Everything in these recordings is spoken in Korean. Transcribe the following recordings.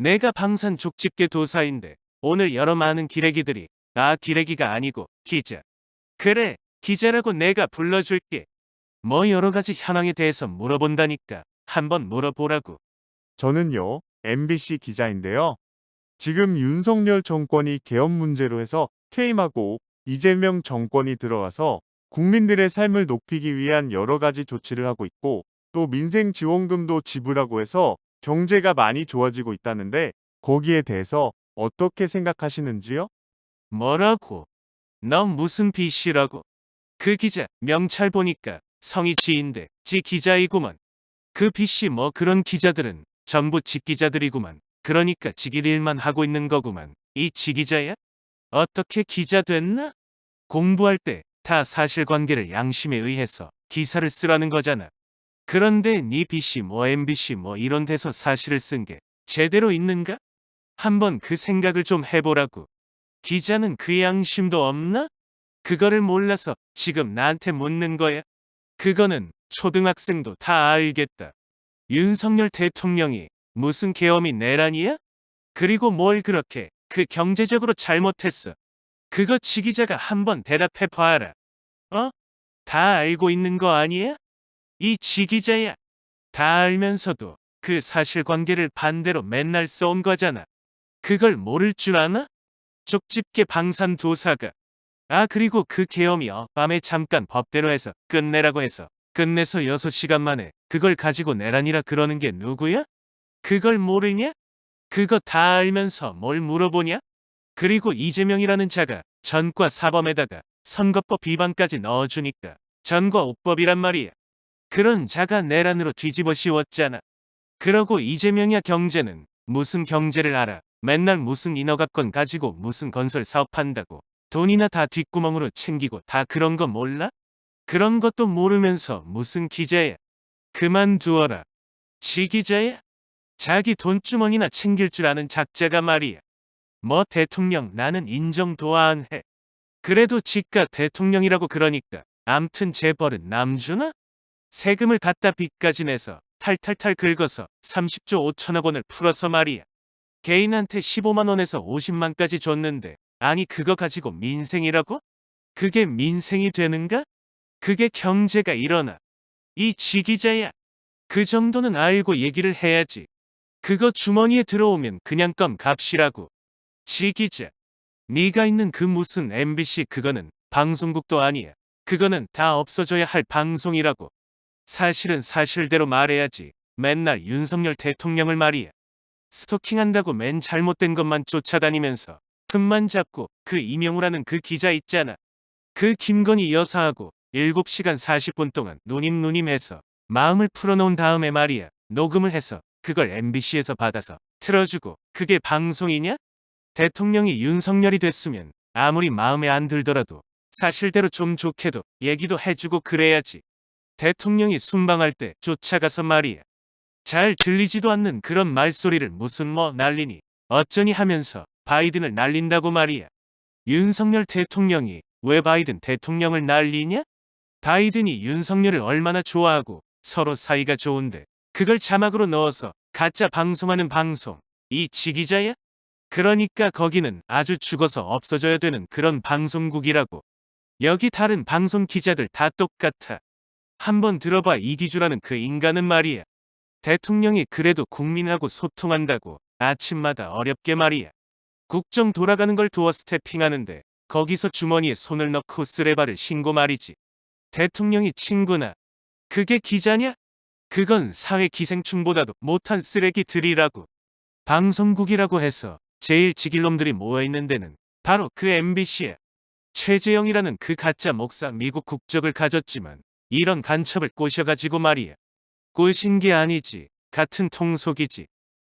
내가 방산 족집게 도사인데 오늘 여러 많은 기레기들이 아 기레기가 아니고 기자. 그래 기자라고 내가 불러줄게. 뭐 여러 가지 현황에 대해서 물어본다니까 한번 물어보라고. 저는요, MBC 기자인데요. 지금 윤석열 정권이 개헌 문제로 해서 퇴임하고 이재명 정권이 들어와서 국민들의 삶을 높이기 위한 여러 가지 조치를 하고 있고 또 민생 지원금도 지불하고 해서 경제가 많이 좋아지고 있다는데 거기에 대해서 어떻게 생각하시는지요? 뭐라고? 너 무슨 비씨라고? 그 기자 명찰 보니까 성이 지인데 지 기자이구만. 그 비씨 뭐 그런 기자들은 전부 지 기자들이구만. 그러니까 지길 일만 하고 있는 거구만. 이 지 기자야? 어떻게 기자 됐나? 공부할 때 다 사실관계를 양심에 의해서 기사를 쓰라는 거잖아. 그런데 네 비씨 뭐 MBC 뭐 이런 데서 사실을 쓴 게 제대로 있는가? 한번 그 생각을 좀 해보라고. 기자는 그 양심도 없나? 그거를 몰라서 지금 나한테 묻는 거야? 그거는 초등학생도 다 알겠다. 윤석열 대통령이 무슨 계엄이 내란이야? 그리고 뭘 그렇게 그 경제적으로 잘못했어? 그거 지기자가 한번 대답해 봐라. 어? 다 알고 있는 거 아니야? 이 지기자야. 다 알면서도 그 사실관계를 반대로 맨날 써온 거잖아. 그걸 모를 줄 아나? 쪽집게 방산 도사가. 아 그리고 그 계엄이 어밤에 잠깐 법대로 해서 끝내라고 해서 끝내서 6시간 만에 그걸 가지고 내란이라 그러는 게 누구야? 그걸 모르냐? 그거 다 알면서 뭘 물어보냐? 그리고 이재명이라는 자가 전과 사범에다가 선거법 위반까지 넣어주니까 전과 옥법이란 말이야. 그런 자가 내란으로 뒤집어 씌웠잖아. 그러고 이재명이야 경제는 무슨 경제를 알아. 맨날 무슨 인허가권 가지고 무슨 건설 사업한다고. 돈이나 다 뒷구멍으로 챙기고 다 그런 거 몰라? 그런 것도 모르면서 무슨 기자야. 그만두어라. 지 기자야? 자기 돈주머니나 챙길 줄 아는 작자가 말이야. 뭐 대통령 나는 인정도 안 해. 그래도 지가 대통령이라고 그러니까 암튼 재벌은 남주나? 세금을 갖다 빚까지 내서 탈탈탈 긁어서 30조 5천억 원을 풀어서 말이야. 개인한테 15만 원에서 50만까지 줬는데 아니 그거 가지고 민생이라고? 그게 민생이 되는가? 그게 경제가 일어나. 이 지기자야. 그 정도는 알고 얘기를 해야지. 그거 주머니에 들어오면 그냥 껌 값이라고. 지기자. 네가 있는 그 무슨 MBC 그거는 방송국도 아니야. 그거는 다 없어져야 할 방송이라고. 사실은 사실대로 말해야지. 맨날 윤석열 대통령을 말이야. 스토킹한다고 맨 잘못된 것만 쫓아다니면서 틈만 잡고 그 이명우라는 그 기자 있잖아. 그 김건희 여사하고 7시간 40분 동안 누님 누님 해서 마음을 풀어놓은 다음에 말이야. 녹음을 해서 그걸 MBC에서 받아서 틀어주고 그게 방송이냐? 대통령이 윤석열이 됐으면 아무리 마음에 안 들더라도 사실대로 좀 좋게도 얘기도 해주고 그래야지. 대통령이 순방할 때 쫓아가서 말이야. 잘 들리지도 않는 그런 말소리를 무슨 뭐 날리니 어쩌니 하면서 바이든을 날린다고 말이야. 윤석열 대통령이 왜 바이든 대통령을 날리냐? 바이든이 윤석열을 얼마나 좋아하고 서로 사이가 좋은데 그걸 자막으로 넣어서 가짜 방송하는 방송. 이 지기자야? 그러니까 거기는 아주 죽어서 없어져야 되는 그런 방송국이라고. 여기 다른 방송 기자들 다 똑같아. 한번 들어봐 이기주라는 그 인간은 말이야. 대통령이 그래도 국민하고 소통한다고 아침마다 어렵게 말이야. 국정 돌아가는 걸 도어 스태핑하는데 거기서 주머니에 손을 넣고 쓰레바를 신고 말이지. 대통령이 친구나. 그게 기자냐? 그건 사회 기생충보다도 못한 쓰레기들이라고. 방송국이라고 해서 제일 지길놈들이 모여있는 데는 바로 그 MBC야. 최재형이라는 그 가짜 목사 미국 국적을 가졌지만 이런 간첩을 꼬셔가지고 말이야. 꼬신 게 아니지. 같은 통속이지.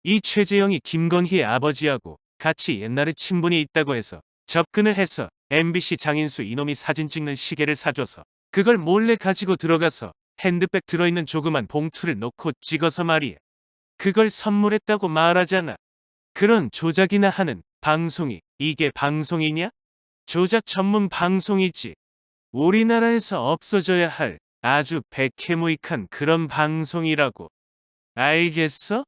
이 최재형이 김건희의 아버지하고 같이 옛날에 친분이 있다고 해서 접근을 해서 MBC 장인수 이놈이 사진 찍는 시계를 사줘서 그걸 몰래 가지고 들어가서 핸드백 들어있는 조그만 봉투를 놓고 찍어서 말이야. 그걸 선물했다고 말하잖아. 그런 조작이나 하는 방송이 이게 방송이냐? 조작 전문 방송이지. 우리나라에서 없어져야 할 아주 백해무익한 그런 방송이라고. 알겠어?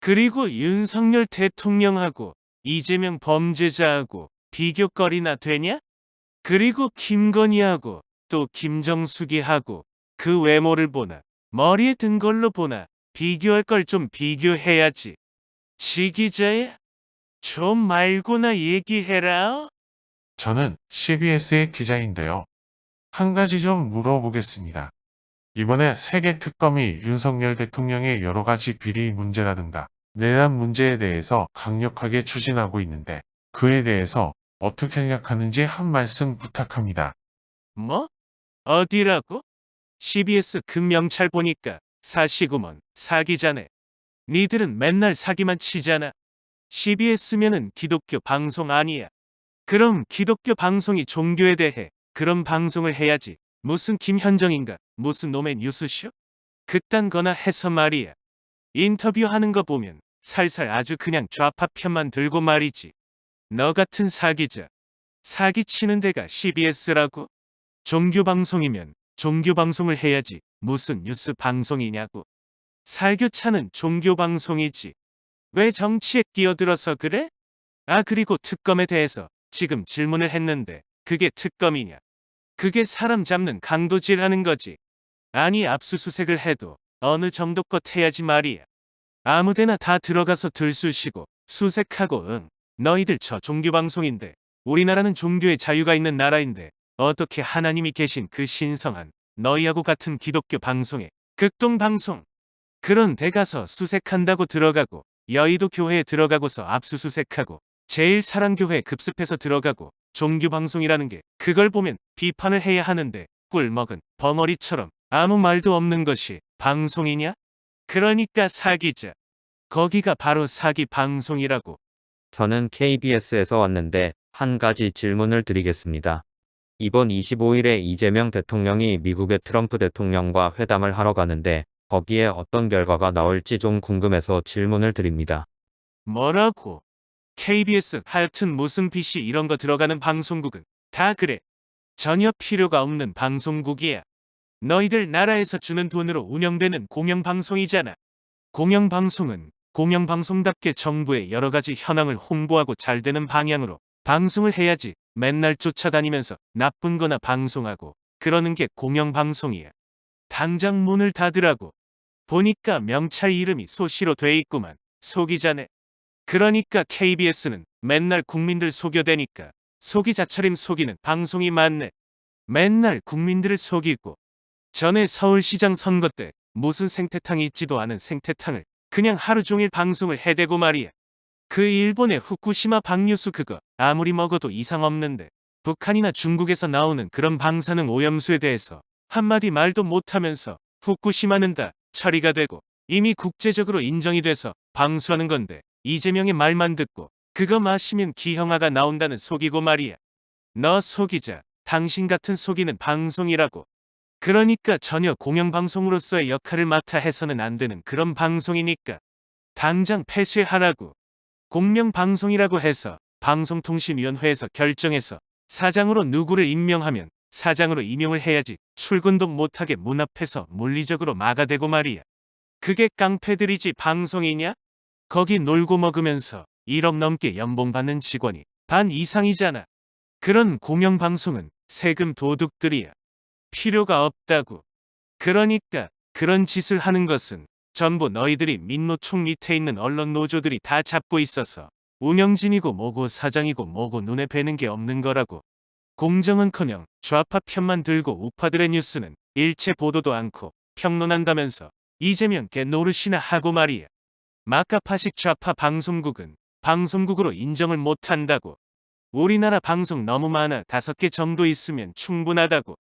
그리고 윤석열 대통령하고 이재명 범죄자하고 비교거리나 되냐? 그리고 김건희하고 또 김정숙이하고 그 외모를 보나 머리에 든 걸로 보나 비교할 걸 좀 비교해야지. 지 기자야? 좀 말고나 얘기해라. 저는 CBS의 기자인데요. 한 가지 좀 물어보겠습니다. 이번에 세계 특검이 윤석열 대통령의 여러 가지 비리 문제라든가 내란 문제에 대해서 강력하게 추진하고 있는데 그에 대해서 어떻게 생각하는지 한 말씀 부탁합니다. 뭐? 어디라고? CBS 금명찰 보니까 사시구먼 사기자네. 니들은 맨날 사기만 치잖아. CBS면은 기독교 방송 아니야. 그럼 기독교 방송이 종교에 대해 그런 방송을 해야지. 무슨 김현정인가 무슨 놈의 뉴스쇼? 그딴 거나 해서 말이야. 인터뷰하는 거 보면 살살 아주 그냥 좌파 편만 들고 말이지. 너 같은 사기자. 사기 치는 데가 CBS라고? 종교 방송이면 종교 방송을 해야지 무슨 뉴스 방송이냐고. 살교차는 종교 방송이지. 왜 정치에 끼어들어서 그래? 아 그리고 특검에 대해서 지금 질문을 했는데 그게 특검이냐? 그게 사람 잡는 강도질 하는 거지. 아니 압수수색을 해도 어느 정도 껏 해야지 말이야. 아무데나 다 들어가서 들쑤시고 수색하고 응. 너희들 저 종교 방송인데 우리나라는 종교의 자유가 있는 나라인데 어떻게 하나님이 계신 그 신성한 너희하고 같은 기독교 방송에 극동 방송 그런 데 가서 수색한다고 들어가고 여의도 교회에 들어가고서 압수수색하고 제일 사랑교회 급습해서 들어가고 종교 방송이라는 게 그걸 보면 비판을 해야 하는데 꿀 먹은 벙어리처럼 아무 말도 없는 것이 방송이냐? 그러니까 사기자. 거기가 바로 사기 방송이라고. 저는 KBS에서 왔는데 한 가지 질문을 드리겠습니다. 이번 25일에 이재명 대통령이 미국의 트럼프 대통령과 회담을 하러 가는데 거기에 어떤 결과가 나올지 좀 궁금해서 질문을 드립니다. 뭐라고? KBS 하여튼 무슨 PC 이런 거 들어가는 방송국은 다 그래. 전혀 필요가 없는 방송국이야. 너희들 나라에서 주는 돈으로 운영되는 공영방송이잖아. 공영방송은 공영방송답게 정부의 여러 가지 현황을 홍보하고 잘 되는 방향으로 방송을 해야지 맨날 쫓아다니면서 나쁜 거나 방송하고 그러는 게 공영방송이야. 당장 문을 닫으라고. 보니까 명찰 이름이 소시로 돼 있구만. 속이자네. 그러니까 KBS는 맨날 국민들 속여대니까 속이자처럼 속이는 방송이 많네. 맨날 국민들을 속이고 전에 서울시장 선거 때 무슨 생태탕이 있지도 않은 생태탕을 그냥 하루 종일 방송을 해대고 말이야. 그 일본의 후쿠시마 방류수 그거 아무리 먹어도 이상 없는데 북한이나 중국에서 나오는 그런 방사능 오염수에 대해서 한마디 말도 못하면서 후쿠시마는 다 처리가 되고 이미 국제적으로 인정이 돼서 방수하는 건데 이재명의 말만 듣고 그거 마시면 기형아가 나온다는 속이고 말이야. 너 속이자. 당신 같은 속이는 방송이라고. 그러니까 전혀 공영방송으로서의 역할을 맡아 해서는 안 되는 그런 방송이니까. 당장 폐쇄하라고. 공명방송이라고 해서 방송통신위원회에서 결정해서 사장으로 누구를 임명하면 사장으로 임용을 해야지 출근도 못하게 문 앞에서 물리적으로 막아대고 말이야. 그게 깡패들이지 방송이냐? 거기 놀고 먹으면서 1억 넘게 연봉 받는 직원이 반 이상이잖아. 그런 공영방송은 세금 도둑들이야. 필요가 없다고. 그러니까 그런 짓을 하는 것은 전부 너희들이 민노총 밑에 있는 언론 노조들이 다 잡고 있어서 운영진이고 뭐고 사장이고 뭐고 눈에 뵈는 게 없는 거라고. 공정은커녕 좌파 편만 들고 우파들의 뉴스는 일체 보도도 않고 평론한다면서 이재명 개 노릇이나 하고 말이야. 마카파식 좌파 방송국은 방송국으로 인정을 못한다고. 우리나라 방송 너무 많아 다섯 개 정도 있으면 충분하다고.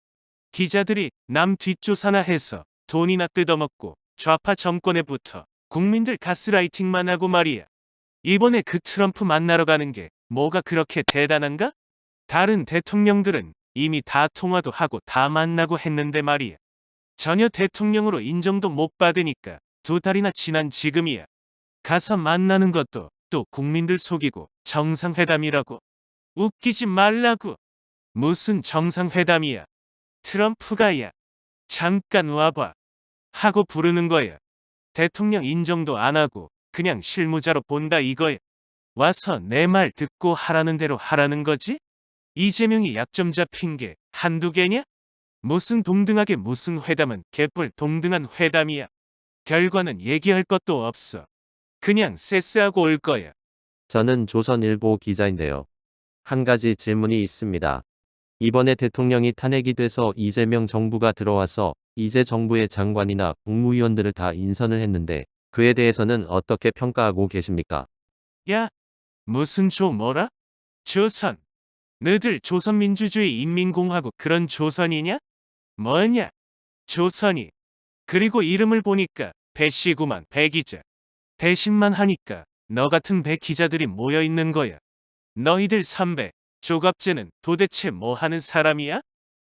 기자들이 남 뒷조사나 해서 돈이나 뜯어먹고 좌파 정권에 붙어 국민들 가스라이팅만 하고 말이야. 이번에 그 트럼프 만나러 가는 게 뭐가 그렇게 대단한가? 다른 대통령들은 이미 다 통화도 하고 다 만나고 했는데 말이야. 전혀 대통령으로 인정도 못 받으니까 두 달이나 지난 지금이야. 가서 만나는 것도 또 국민들 속이고 정상회담이라고. 웃기지 말라고. 무슨 정상회담이야. 트럼프가야. 잠깐 와봐. 하고 부르는 거야. 대통령 인정도 안 하고 그냥 실무자로 본다 이거야. 와서 내 말 듣고 하라는 대로 하라는 거지? 이재명이 약점 잡힌 게 한두 개냐? 무슨 동등하게 무슨 회담은 개뿔 동등한 회담이야. 결과는 얘기할 것도 없어. 그냥 세스하고 올 거야. 저는 조선일보 기자인데요. 한 가지 질문이 있습니다. 이번에 대통령이 탄핵이 돼서 이재명 정부가 들어와서 이제 정부의 장관이나 국무위원들을 다 인선을 했는데 그에 대해서는 어떻게 평가하고 계십니까? 야, 무슨 조 뭐라? 조선. 너들 조선민주주의 인민공화국 그런 조선이냐? 뭐냐? 조선이. 그리고 이름을 보니까 배씨구만 배기자. 배신만 하니까 너 같은 배 기자들이 모여 있는 거야. 너희들 선배, 조갑제는 도대체 뭐 하는 사람이야?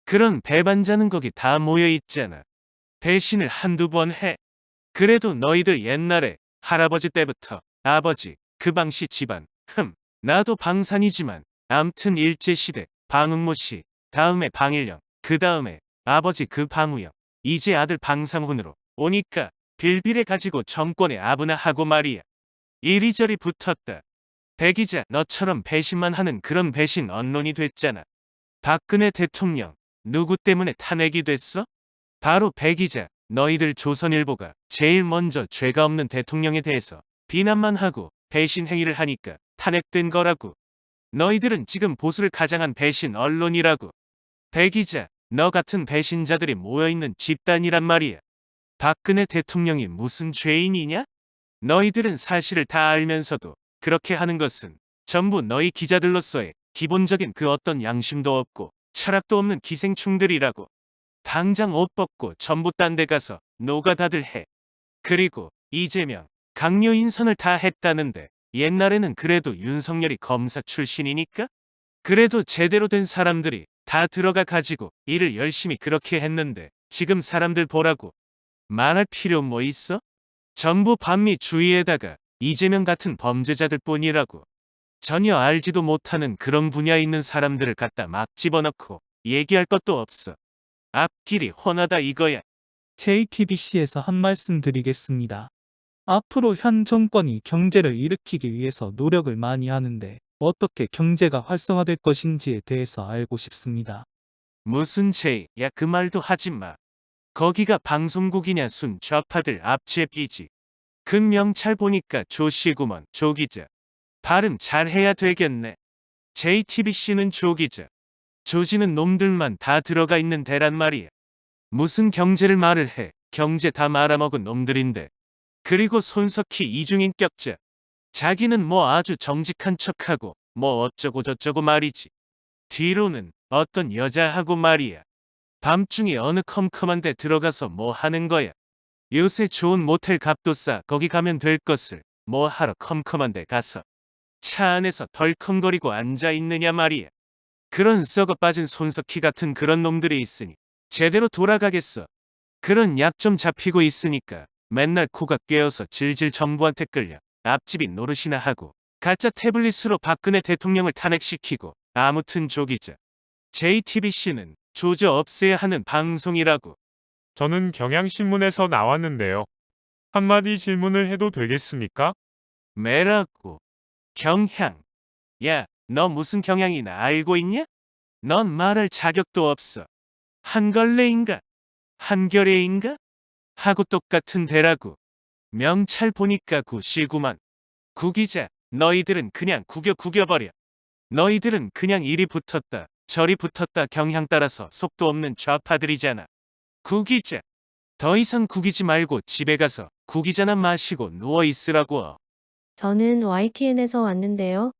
그런 배반자는 거기 다 모여 있잖아. 배신을 한두 번 해. 그래도 너희들 옛날에 할아버지 때부터 아버지, 그 방씨 집안, 흠, 나도 방산이지만 암튼 일제시대, 방은모 씨, 다음에 방일령, 그 다음에 아버지 그 방우영, 이제 아들 방상훈으로 오니까 빌빌해 가지고 정권에 아부나 하고 말이야. 이리저리 붙었다. 배기자 너처럼 배신만 하는 그런 배신 언론이 됐잖아. 박근혜 대통령 누구 때문에 탄핵이 됐어? 바로 배기자 너희들 조선일보가 제일 먼저 죄가 없는 대통령에 대해서 비난만 하고 배신 행위를 하니까 탄핵된 거라고. 너희들은 지금 보수를 가장한 배신 언론이라고. 배기자 너 같은 배신자들이 모여있는 집단이란 말이야. 박근혜 대통령이 무슨 죄인이냐? 너희들은 사실을 다 알면서도 그렇게 하는 것은 전부 너희 기자들로서의 기본적인 그 어떤 양심도 없고 철학도 없는 기생충들이라고. 당장 옷 벗고 전부 딴 데 가서 노가 다들 해. 그리고 이재명, 강요 인선을 다 했다는데 옛날에는 그래도 윤석열이 검사 출신이니까? 그래도 제대로 된 사람들이 다 들어가 가지고 일을 열심히 그렇게 했는데 지금 사람들 보라고. 말할 필요 뭐 있어? 전부 반미 주의에다가 이재명 같은 범죄자들 뿐이라고. 전혀 알지도 못하는 그런 분야에 있는 사람들을 갖다 막 집어넣고 얘기할 것도 없어. 앞길이 훤하다 이거야. JTBC에서 한 말씀 드리겠습니다. 앞으로 현 정권이 경제를 일으키기 위해서 노력을 많이 하는데 어떻게 경제가 활성화될 것인지에 대해서 알고 싶습니다. 무슨 죄, 야그 말도 하지 마. 거기가 방송국이냐 순 좌파들 앞집이지. 그 명찰 보니까 조씨구먼 조기자. 발음 잘해야 되겠네. JTBC는 조기자. 조지는 놈들만 다 들어가 있는 데란 말이야. 무슨 경제를 말을 해. 경제 다 말아먹은 놈들인데. 그리고 손석희 이중인격자. 자기는 뭐 아주 정직한 척하고 뭐 어쩌고 저쩌고 말이지. 뒤로는 어떤 여자하고 말이야. 밤중에 어느 컴컴한 데 들어가서 뭐 하는 거야. 요새 좋은 모텔 값도 싸 거기 가면 될 것을 뭐 하러 컴컴한 데 가서 차 안에서 덜컹거리고 앉아 있느냐 말이야. 그런 썩어 빠진 손석희 같은 그런 놈들이 있으니 제대로 돌아가겠어. 그런 약좀 잡히고 있으니까 맨날 코가 깨어서 질질 정부한테 끌려 앞집이 노릇이나 하고 가짜 태블릿으로 박근혜 대통령을 탄핵시키고 아무튼 조기자. JTBC는 조져 없애야 하는 방송이라고. 저는 경향신문에서 나왔는데요. 한마디 질문을 해도 되겠습니까? 매라고. 경향. 야, 너 무슨 경향이나 알고 있냐? 넌 말할 자격도 없어. 한걸레인가? 한결레인가? 하고 똑같은 데라고. 명찰 보니까 구시구만. 구기자, 너희들은 그냥 구겨 구겨버려. 너희들은 그냥 이리 붙었다, 저리 붙었다 경향 따라서 속도 없는 좌파들이잖아. 구기자. 더 이상 구기지 말고 집에 가서 구기자나 마시고 누워 있으라고. 저는 YTN에서 왔는데요.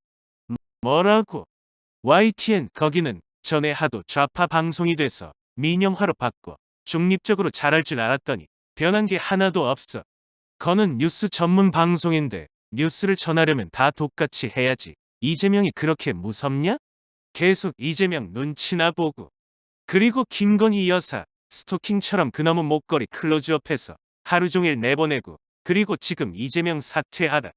뭐라고? YTN 거기는 전에 하도 좌파 방송이 돼서 민영화로 바꿔 중립적으로 잘할 줄 알았더니 변한 게 하나도 없어. 거는 뉴스 전문 방송인데 뉴스를 전하려면 다 똑같이 해야지. 이재명이 그렇게 무섭냐? 계속 이재명 눈치나 보고. 그리고 김건희 여사 스토킹처럼 그놈의 목걸이 클로즈업해서 하루 종일 내보내고 그리고 지금 이재명 사퇴하라.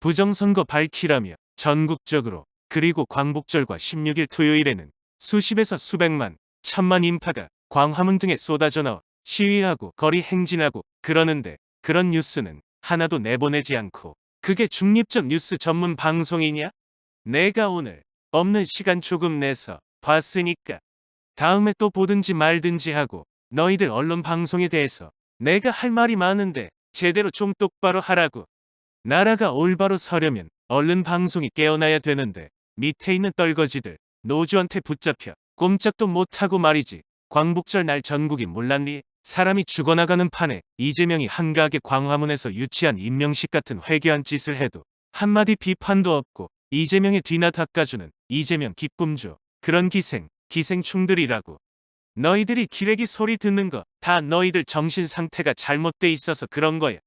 부정선거 밝히라며 전국적으로 그리고 광복절과 16일 토요일에는 수십에서 수백만, 천만 인파가 광화문 등에 쏟아져 나와 시위하고 거리 행진하고 그러는데 그런 뉴스는 하나도 내보내지 않고 그게 중립적 뉴스 전문 방송이냐? 내가 오늘 없는 시간 조금 내서 봤으니까 다음에 또 보든지 말든지 하고 너희들 언론 방송에 대해서 내가 할 말이 많은데 제대로 좀 똑바로 하라고. 나라가 올바로 서려면 얼른 방송이 깨어나야 되는데 밑에 있는 떨거지들 노조한테 붙잡혀 꼼짝도 못하고 말이지. 광복절 날 전국이 몰랐니? 사람이 죽어나가는 판에 이재명이 한가하게 광화문에서 유치한 임명식 같은 회개한 짓을 해도 한마디 비판도 없고 이재명의 뒤나 닦아주는 이재명 기쁨조 그런 기생 기생충들이라고 너희들이 기레기 소리 듣는 거 다 너희들 정신 상태가 잘못돼 있어서 그런 거야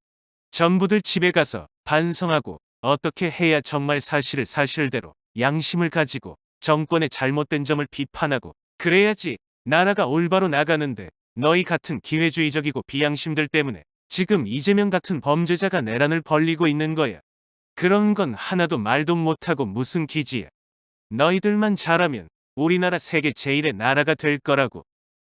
전부들 집에 가서 반성하고 어떻게 해야 정말 사실을 사실대로 양심을 가지고 정권의 잘못된 점을 비판하고 그래야지 나라가 올바로 나가는데 너희 같은 기회주의적이고 비양심들 때문에 지금 이재명 같은 범죄자가 내란을 벌리고 있는 거야. 그런 건 하나도 말도 못하고 무슨 기지야. 너희들만 잘하면 우리나라 세계 제일의 나라가 될 거라고.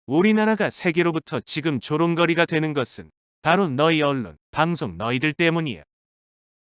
우리나라가 세계로부터 지금 조롱거리가 되는 것은 바로 너희 언론, 방송 너희들 때문이야.